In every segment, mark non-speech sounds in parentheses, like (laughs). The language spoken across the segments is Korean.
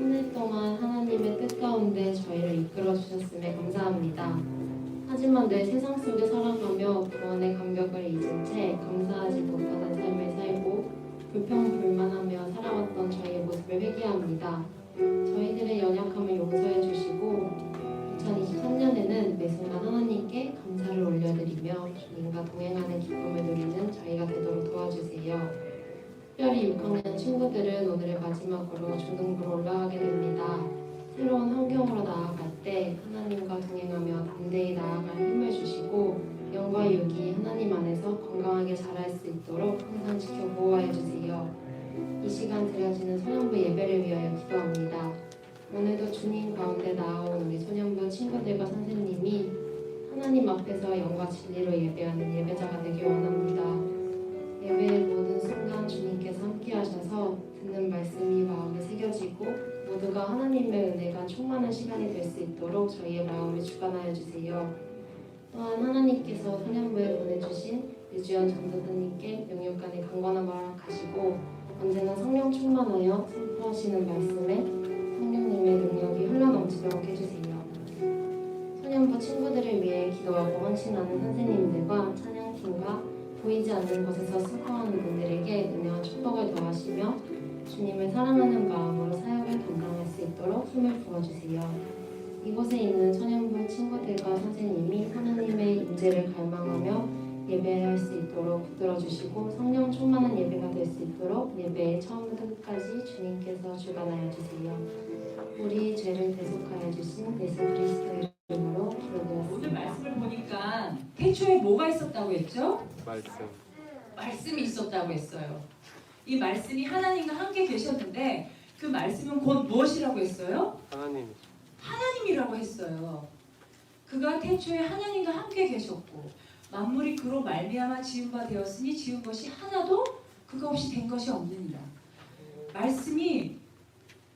한 해 동안 하나님의 뜻 가운데 저희를 이끌어 주셨음에 감사합니다. 하지만 늘 세상 속에 살아가며 구원의 감격을 잊은 채 감사하지 못하는 삶을 살고 불평불만하며 살아왔던 저희의 모습을 회개합니다. 저희들의 연약함을 용서해 주시고 2023년에는 매 순간 하나님께 감사를 올려드리며 주님과 동행하는 기쁨을 누리는 저희가 되도록 도와주세요. 특별히 6학년 친구들은 오늘의 마지막으로 중등부로 올라가게 됩니다. 새로운 환경으로 나아갈 때 하나님과 동행하며 담대히 나아갈 힘을 주시고 영과 육이 하나님 안에서 건강하게 자랄 수 있도록 항상 지켜 보호하여 주세요. 이 시간 드려지는 소년부 예배를 위하여 기도합니다. 오늘도 주님 가운데 나아온 우리 소년부 친구들과 선생님이 하나님 앞에서 영과 진리로 예배하는 예배자가 되길 원합니다. 모두가 하나님의 은혜가 충만한 시간이 될 수 있도록 저희의 마음을 주관하여 주세요. 또한 하나님께서 소년부에 보내주신 유주연 전도사님께 영육간의 강건함을 허락하시고 언제나 성령 충만하여 선포하시는 말씀에 성령님의 능력이 흘러넘치도록 해주세요. 소년부 친구들을 위해 기도하고 헌신하는 선생님들과 찬양팀과 보이지 않는 곳에서 수고하는 분들에게 은혜와 축복을 더하시며 주님을 사랑하는 마음으로 사역을 감당할 수 있도록 힘을 부어주세요. 이곳에 있는 소년부 친구들과 선생님이 하나님의 임재를 갈망하며 예배할 수 있도록 붙들어 주시고 성령 충만한 예배가 될 수 있도록 예배의 처음부터 끝까지 주님께서 주관하여 주세요. 우리 죄를 대속하여 주신 예수 그리스도의 이름으로 오늘 기도드렸습니다. 말씀을 보니까 태초에 뭐가 있었다고 했죠? 말씀 말씀이 있었다고 했어요. 이 말씀이 하나님과 함께 계셨는데 그 말씀은 곧 무엇이라고 했어요? 하나님 하나님이라고 했어요. 그가 태초에 하나님과 함께 계셨고 만물이 그로 말미암아 지은 바 되었으니 지은 것이 하나도 그가 없이 된 것이 없느니라. 말씀이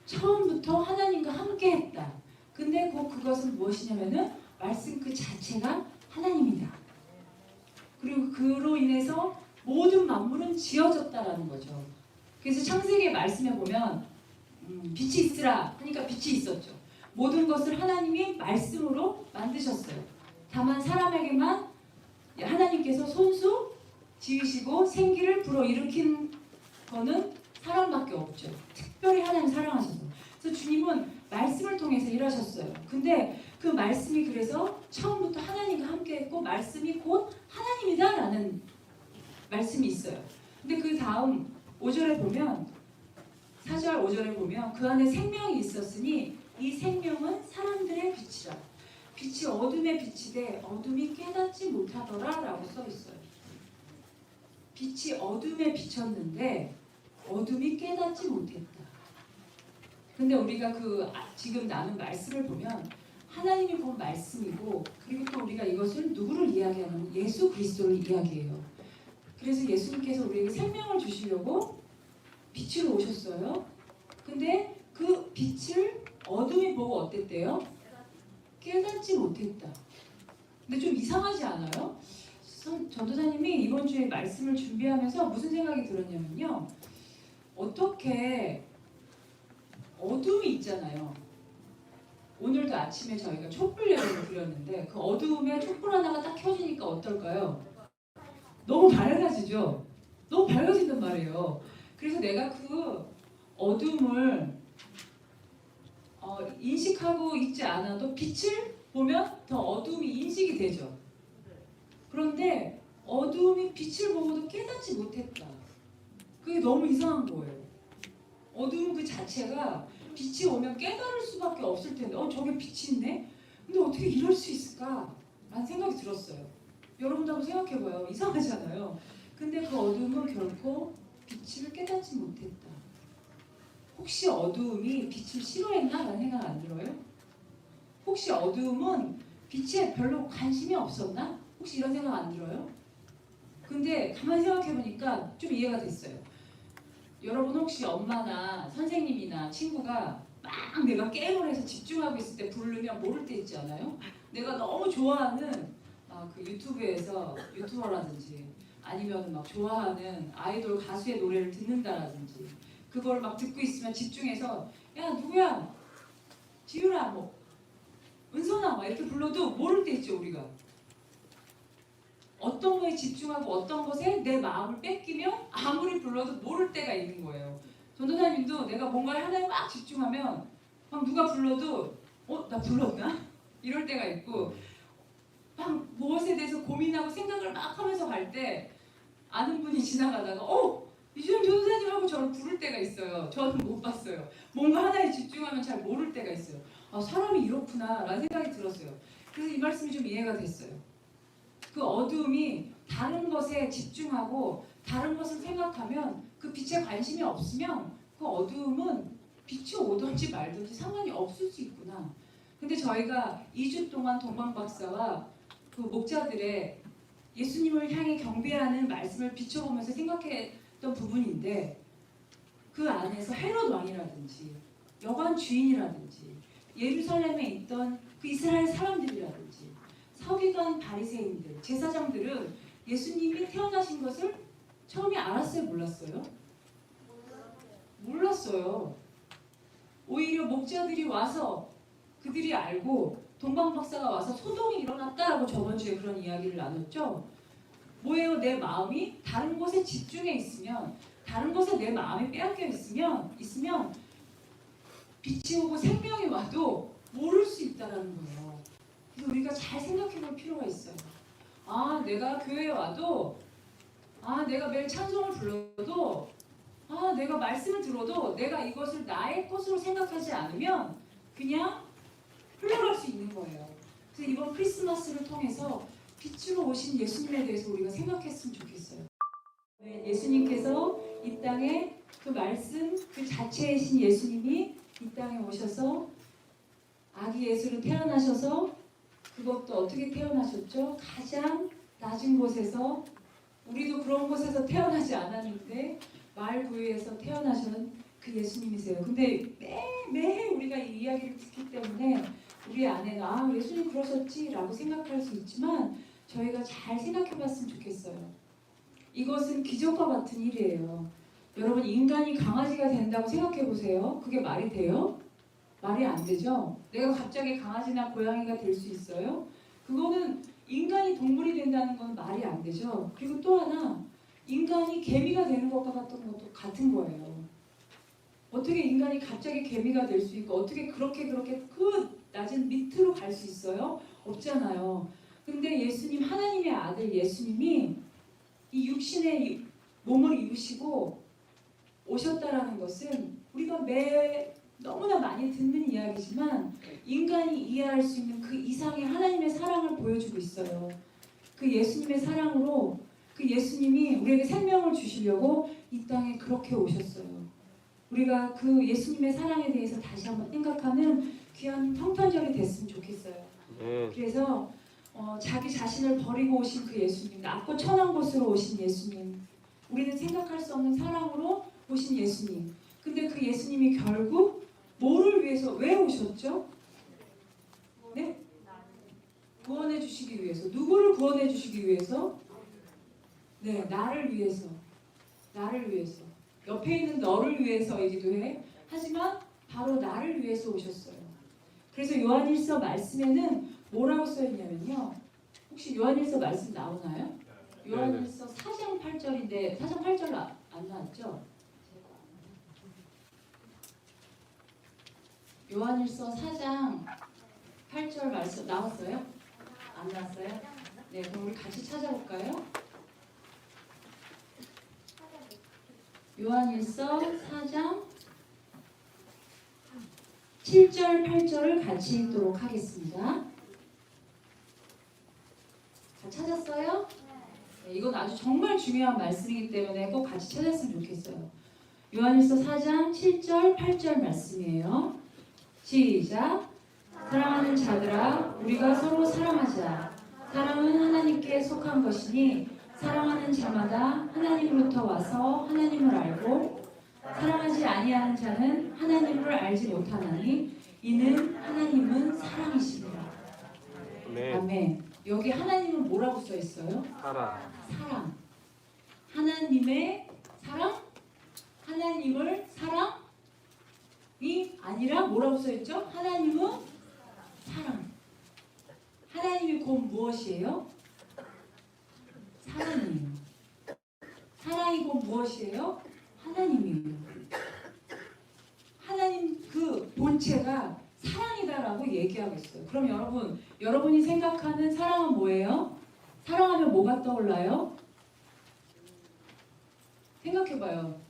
처음부터 하나님과 함께 했다. 근데 곧 그것은 무엇이냐면은 말씀 그 자체가 하나님이다. 그리고 그로 인해서 모든 만물은 지어졌다라는 거죠. 그래서 창세기의 말씀에 보면 음, 빛이 있으라 하니까 빛이 있었죠. 모든 것을 하나님이 말씀으로 만드셨어요. 다만 사람에게만 하나님께서 손수 지으시고 생기를 불어일으킨 거는 사람밖에 없죠. 특별히 하나님 사랑하셔서. 그래서 주님은 말씀을 통해서 일하셨어요. 근데 그 말씀이 그래서 처음부터 하나님과 함께 했고 말씀이 곧 라는 말씀이 있어요. 근데 그 다음 5절에 보면 4절 5절에 보면 그 안에 생명이 있었으니 이 생명은 사람들의 빛이라. 빛이 어둠에 비치되 어둠이 깨닫지 못하더라 라고 써 있어요. 빛이 어둠에 비쳤는데 어둠이 깨닫지 못했다. 근데 우리가 그 아- 지금 나눈 말씀을 보면 하나님이 본 말씀이고 그리고 또 우리가 이것을 누구를 이야기하냐면 예수 그리스도를 이야기해요. 그래서 예수님께서 우리에게 생명을 주시려고 빛으로 오셨어요. 근데 그 빛을 어둠이 보고 어땠대요? 깨닫지 못했다. 근데 좀 이상하지 않아요? 선- 전도사님이 이번 주에 말씀을 준비하면서 무슨 생각이 들었냐면요. 어떻게 어둠이 있잖아요. 오늘도 아침에 저희가 촛불 예배를 드렸는데 그 어두움에 촛불 하나가 딱 켜지니까 어떨까요? 밝아지죠? 너무 밝아진단 말이에요. 그래서 내가 그 어둠을 어, 인식하고 있지 않아도 빛을 보면 더 어둠이 인식이 되죠. 그런데 어둠이 빛을 보고도 깨닫지 못했다. 그게 너무 이상한 거예요. 어둠 그 자체가 빛이 오면 깨달을 수밖에 없을 텐데, 어 저게 빛이 있네? 근데 어떻게 이럴 수 있을까? 라는 생각이 들었어요. 여러분도 한번 생각해봐요. 이상하잖아요. 근데 그 어둠은 결코 빛을 깨닫지 못했다. 혹시 어두움이 빛을 싫어했나? 라는 생각 안 들어요? 혹시 어두움은 빛에 별로 관심이 없었나? 혹시 이런 생각 안 들어요? 근데 가만히 생각해보니까 좀 이해가 됐어요. 여러분 혹시 엄마나 선생님이나 친구가 막 내가 게임을 해서 집중하고 있을 때 부르면 모를 때 있지 않아요? 내가 너무 좋아하는 아, 그 유튜브에서 유튜버라든지 아니면 막 좋아하는 아이돌 가수의 노래를 듣는다라든지 그걸 막 듣고 있으면 집중해서 야 누구야 지유라 뭐 은선아 막 이렇게 불러도 모를 때 있죠 우리가 어떤 거에 집중하고 어떤 것에 내 마음을 뺏기면 아무리 불러도 모를 때가 있는 거예요. 전도사님도 내가 뭔가를 하나에 막 집중하면 막 누가 불러도 어? 나 불렀나? 이럴 때가 있고 막 무엇에 대해서 고민하고 생각을 막 하면서 갈 때 아는 분이 지나가다가 어? 이주영 전도사님하고 저를 부를 때가 있어요. 저는 못 봤어요. 뭔가 하나에 집중하면 잘 모를 때가 있어요. 아 사람이 이렇구나 라는 생각이 들었어요. 그래서 이 말씀이 좀 이해가 됐어요. 그 어두움이 다른 것에 집중하고 다른 것을 생각하면 그 빛에 관심이 없으면 그 어두움은 빛이 오든지 말든지 상관이 없을 수 있구나. 근데 저희가 2주 동안 동방 박사와 그 목자들의 예수님을 향해 경배하는 말씀을 비춰보면서 생각했던 부분인데 그 안에서 헤롯 왕이라든지 여관 주인이라든지 예루살렘에 있던 그 이스라엘 사람들이라든지 서기관 바리새인들 제사장들은 예수님이 태어나신 것을 처음에 알았어요 몰랐어요? 몰랐어요. 오히려 목자들이 와서 그들이 알고 동방 박사가 와서 소동이 일어났다라고 저번 주에 그런 이야기를 나눴죠. 뭐예요? 내 마음이 다른 곳에 집중해 있으면 다른 것에 내 마음이 빼앗겨 있으면 있으면 빛이 오고 생명이 와도 모를 수 있다라는 거예요. 그래서 우리가 잘 생각해 볼 필요가 있어요. 아, 내가 교회에 와도 아, 내가 매일 찬송을 불러도 아, 내가 말씀을 들어도 내가 이것을 나의 것으로 생각하지 않으면 그냥 흘러갈 수 있는 거예요. 그래서 이번 크리스마스를 통해서 빛으로 오신 예수님에 대해서 우리가 생각했으면 좋겠어요. 네, 예수님께서 이 땅에 그 말씀 그 자체이신 예수님이 이 땅에 오셔서 아기 예수로 태어나셔서 그것도 어떻게 태어나셨죠? 가장 낮은 곳에서 우리도 그런 곳에서 태어나지 않았는데 말 구유에서 태어나신 그 예수님이세요. 근데 매매 우리가 이 이야기를 듣기 때문에 우리 안에는 아 예수님 그러셨지라고 생각할 수 있지만 저희가 잘 생각해봤으면 좋겠어요. 이것은 기적과 같은 일이에요. 여러분 인간이 강아지가 된다고 생각해 보세요. 그게 말이 돼요? 말이 안 되죠. 내가 갑자기 강아지나 고양이가 될 수 있어요? 그거는 인간이 동물이 된다는 건 말이 안 되죠. 그리고 또 하나 인간이 개미가 되는 것과 같은 것도 같은 거예요. 어떻게 인간이 갑자기 개미가 될 수 있고 어떻게 그렇게 그렇게 그 낮은 밑으로 갈 수 있어요? 없잖아요. 근데 예수님 하나님의 아들 예수님이 이 육신의 이 몸을 입으시고 오셨다라는 것은 우리가 매 너무나 많이 듣는 이야기지만 인간이 이해할 수 있는 그 이상의 하나님의 사랑을 보여주고 있어요. 그 예수님의 사랑으로 그 예수님이 우리에게 생명을 주시려고 이 땅에 그렇게 오셨어요. 우리가 그 예수님의 사랑에 대해서 다시 한번 생각하는 귀한 평탄절이 됐으면 좋겠어요. 네. 그래서 어, 자기 자신을 버리고 오신 그 예수님, 낮고 천한 곳으로 오신 예수님, 우리는 생각할 수 없는 사랑으로 오신 예수님. 근데 그 예수님이 결국 뭐를 위해서 왜 오셨죠? 네? 구원해 주시기 위해서. 누구를 구원해 주시기 위해서? 네, 나를 위해서. 나를 위해서. 옆에 있는 너를 위해서이기도 해. 하지만 바로 나를 위해서 오셨어요. 그래서 요한일서 말씀에는 뭐라고 써 있냐면요. 혹시 요한일서 말씀 나오나요? 요한일서 4장 8절인데 4장 8절 안, 안 나왔죠? 요한일서 4장 8절 말씀 나왔어요? 안 나왔어요? 네, 그럼 우리 같이 찾아볼까요? 요한일서 4장 7절, 8절을 같이 읽도록 하겠습니다. 다 찾았어요? 네, 이건 아주 정말 중요한 말씀이기 때문에 꼭 같이 찾았으면 좋겠어요. 요한일서 4장 7절, 8절 말씀이에요. 시작. 사랑하는 자들아, 우리가 서로 사랑하자. 사랑은 하나님께 속한 것이니 사랑하는 자마다 하나님으로부터 와서 하나님을 알고 사랑하지 아니하는 자는 하나님을 알지 못하나니 이는 하나님은 사랑이십니다. 네. 아멘. 여기 하나님은 뭐라고 써 있어요? 사랑. 사랑. 하나님의 사랑? 하나님을 사랑이 아니라 뭐라고 써 있죠? 하나님은 사랑. 하나님이 곧 무엇이에요? 사랑이에요. 사랑이 곧 무엇이에요? 하나님이에요. 하나님 그 본체가 사랑이다라고 얘기하고 있어요. 그럼 여러분, 여러분이 생각하는 사랑은 뭐예요? 사랑하면 뭐가 떠올라요? 생각해봐요.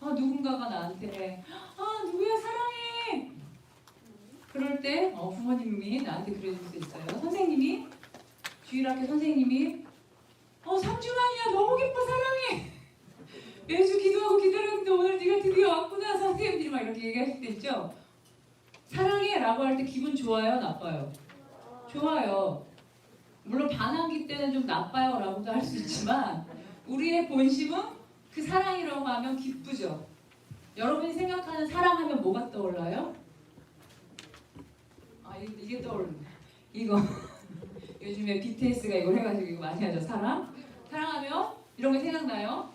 아, 누군가가 나한테, 아, 누구야, 사랑해! 그럴 때, 어, 부모님이 나한테 그래줄 수 있어요. 선생님이, 주일학교 선생님이, 어, 삼주만이야, 너무 기뻐, 사랑해! 매주 기도하고 기다렸는데 오늘 네가 드디어 왔구나, 선생님들이 막 이렇게 얘기하실 때 있죠? 사랑해! 라고 할 때 기분 좋아요, 나빠요? 좋아요. 물론 반항기 때는 좀 나빠요 라고도 할 수 있지만 우리의 본심은 그 사랑이라고 하면 기쁘죠. 여러분이 생각하는 사랑하면 뭐가 떠올라요? 아 이- 이게 떠오르네. 이거 (laughs) 요즘에 BTS가 이걸 해가지고 많이 하죠. 사랑. 사랑하면 이런 게 생각나요?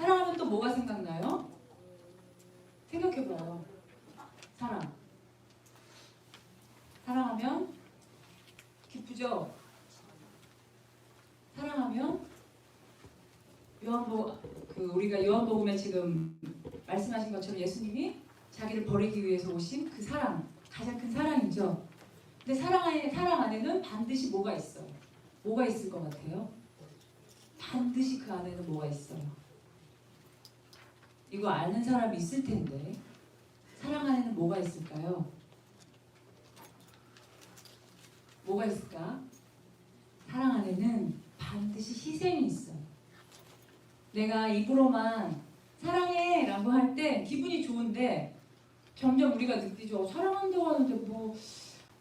사랑하면 또 뭐가 생각나요? 생각해봐요. 사랑. 사랑하면 기쁘죠? 사랑하면 요한복 그 우리가 요한복음에 지금 말씀하신 것처럼 예수님이 자기를 버리기 위해서 오신 그 사랑 가장 큰 사랑이죠. 근데 사랑 안에 사랑 안에는 반드시 뭐가 있어요. 뭐가 있을 것 같아요? 반드시 그 안에는 뭐가 있어요. 이거 아는 사람이 있을 텐데 사랑 안에는 뭐가 있을까요? 뭐가 있을까? 사랑 안에는 반드시 희생이 있어요. 내가 입으로만 사랑해 라고 할 때 기분이 좋은데 점점 우리가 느끼죠. 사랑한다고 하는데 뭐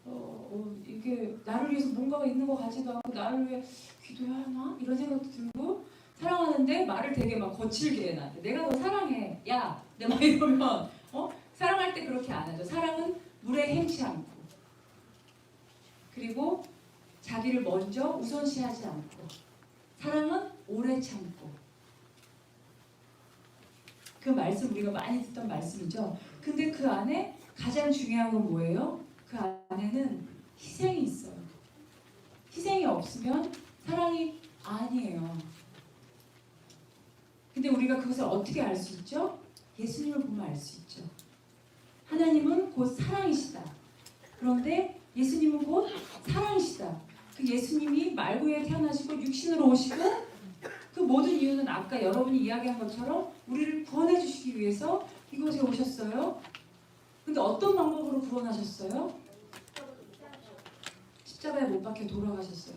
어, 어, 이게 나를 위해서 뭔가가 있는 것 같지도 않고 나를 위해 기도해야 하나? 이런 생각도 들고 사랑하는데 말을 되게 막 거칠게 해 나한테 내가 너 사랑해 야 내가 막 이러면 어? 사랑할 때 그렇게 안 하죠. 사랑은 물에 행치 않고 그리고 자기를 먼저 우선시하지 않고 사랑은 오래 참고 그 말씀 우리가 많이 듣던 말씀이죠. 근데 그 안에 가장 중요한 건 뭐예요? 그 안에는 희생이 있어요. 희생이 없으면 사랑이 아니에요. 우리가 그것을 어떻게 알 수 있죠? 예수님을 보면 알 수 있죠. 하나님은 곧 사랑이시다. 그런데 예수님은 곧 사랑이시다. 그 예수님이 말구에 태어나시고 육신으로 오시고 그 모든 이유는 아까 여러분이 이야기한 것처럼 우리를 구원해 주시기 위해서 이곳에 오셨어요. 근데 어떤 방법으로 구원하셨어요? 십자가에 못 박혀 돌아가셨어요.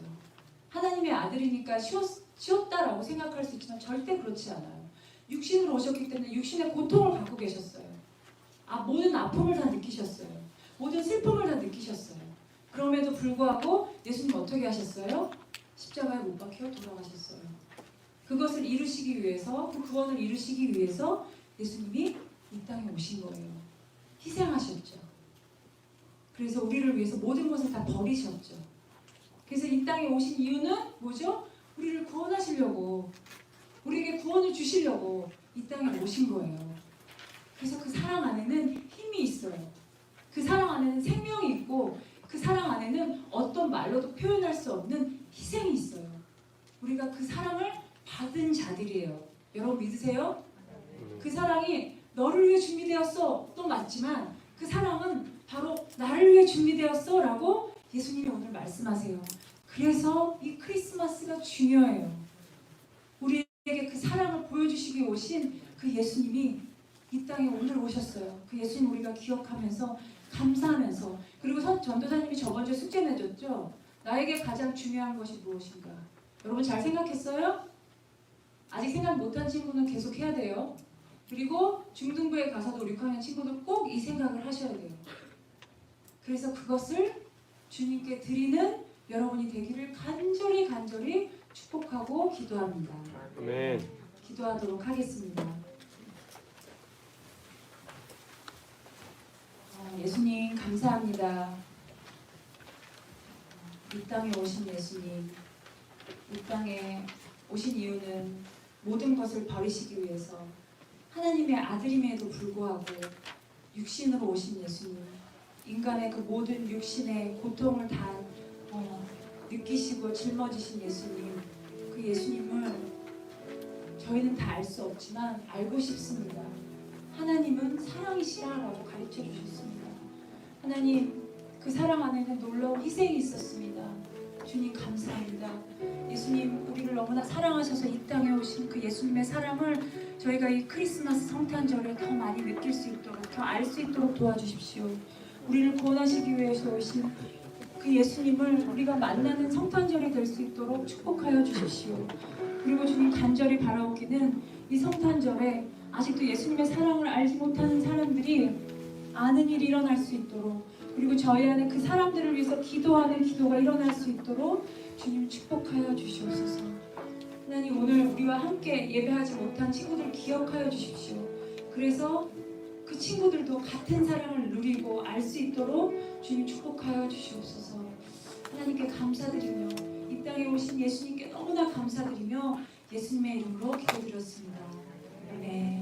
하나님의 아들이니까 쉬웠, 쉬웠다라고 생각할 수 있지만 절대 그렇지 않아요. 육신으로 오셨기 때문에 육신의 고통을 갖고 계셨어요. 아, 모든 아픔을 다 느끼셨어요. 모든 슬픔을 다 느끼셨어요. 그럼에도 불구하고 예수님 어떻게 하셨어요? 십자가에 못 박혀 돌아가셨어요. 그것을 이루시기 위해서, 그 구원을 이루시기 위해서 예수님이 이 땅에 오신 거예요. 희생하셨죠. 그래서 우리를 위해서 모든 것을 다 버리셨죠. 그래서 이 땅에 오신 이유는 뭐죠? 우리를 구원하시려고, 우리에게 구원을 주시려고 이 땅에 오신 거예요. 그래서 그 사랑 안에는 힘이 있어요. 그 사랑 안에는 생명이 있고, 그 사랑 안에는 어떤 말로도 표현할 수 없는 희생이 있어요. 우리가 그 사랑을 받은 자들이에요. 여러분 믿으세요? 그 사랑이 너를 위해 준비되었어. 또 맞지만 그 사랑은 바로 나를 위해 준비되었어. 라고 예수님이 오늘 말씀하세요. 그래서 이 크리스마스가 중요해요. 우리에게 그 사랑을 보여주시기 오신 그 예수님이 이 땅에 오늘 오셨어요. 그 예수님 우리가 기억하면서 감사하면서 그리고 선- 전도사님이 저번 주에 숙제 내줬죠. 나에게 가장 중요한 것이 무엇인가? 여러분 잘 생각했어요? 아직 생각 못한 친구는 계속 해야 돼요. 그리고 중등부에 가서도 6학년 친구들 꼭 이 생각을 하셔야 돼요. 그래서 그것을 주님께 드리는 여러분이 되기를 간절히 간절히 축복하고 기도합니다. 아멘. 기도하도록 하겠습니다. 아, 예수님 감사합니다. 이 땅에 오신 예수님, 이 땅에 오신 이유는 모든 것을 버리시기 위해서 하나님의 아들임에도 불구하고 육신으로 오신 예수님, 인간의 그 모든 육신의 고통을 다 어, 느끼시고 짊어지신 예수님, 그 예수님을 저희는 다 알 수 없지만 알고 싶습니다. 하나님은 사랑이시라라고 가르쳐 주셨습니다. 하나님 그 사랑 안에는 놀라운 희생이 있었습니다. 주님 감사합니다. 예수님 우리를 너무나 사랑하셔서 이 땅에 오신 그 예수님의 사랑을 저희가 이 크리스마스 성탄절에 더 많이 느낄 수 있도록 더 알 수 있도록 도와주십시오. 우리를 구원하시기 위해서 오신 그 예수님을 우리가 만나는 성탄절이 될 수 있도록 축복하여 주십시오. 그리고 주님 간절히 바라오기는 이 성탄절에 아직도 예수님의 사랑을 알지 못하는 사람들이 아는 일이 일어날 수 있도록 그리고 저희 안에 그 사람들을 위해서 기도하는 기도가 일어날 수 있도록 주님 축복하여 주시옵소서. 하나님 오늘 우리와 함께 예배하지 못한 친구들 기억하여 주십시오. 그래서 그 친구들도 같은 사랑을 누리고 알 수 있도록 주님 축복하여 주시옵소서. 하나님께 감사드리며 이 땅에 오신 예수님께 너무나 감사드리며 예수님의 이름으로 기도드렸습니다. 아